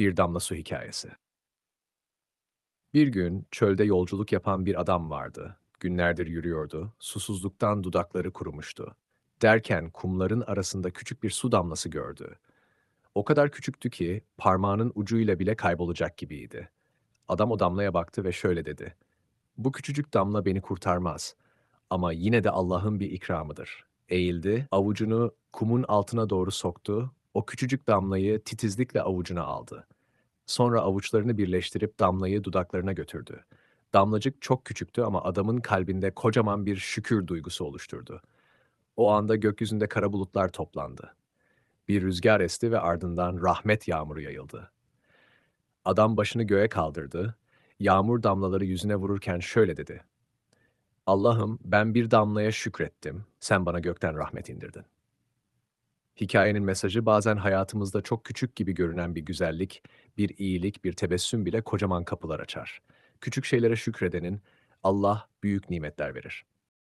Bir damla su hikayesi. Bir gün çölde yolculuk yapan bir adam vardı. Günlerdir yürüyordu. Susuzluktan dudakları kurumuştu. Derken kumların arasında küçük bir su damlası gördü. O kadar küçüktü ki parmağının ucuyla bile kaybolacak gibiydi. Adam o damlaya baktı ve şöyle dedi. Bu küçücük damla beni kurtarmaz. Ama yine de Allah'ın bir ikramıdır. Eğildi, avucunu kumun altına doğru soktu. O küçücük damlayı titizlikle avucuna aldı. Sonra avuçlarını birleştirip damlayı dudaklarına götürdü. Damlacık çok küçüktü ama adamın kalbinde kocaman bir şükür duygusu oluşturdu. O anda gökyüzünde kara bulutlar toplandı. Bir rüzgar esti ve ardından rahmet yağmuru yayıldı. Adam başını göğe kaldırdı. Yağmur damlaları yüzüne vururken şöyle dedi. Allah'ım ben bir damlaya şükrettim. Sen bana gökten rahmet indirdin. Hikayenin mesajı bazen hayatımızda çok küçük gibi görünen bir güzellik, bir iyilik, bir tebessüm bile kocaman kapılar açar. Küçük şeylere şükredenin Allah büyük nimetler verir.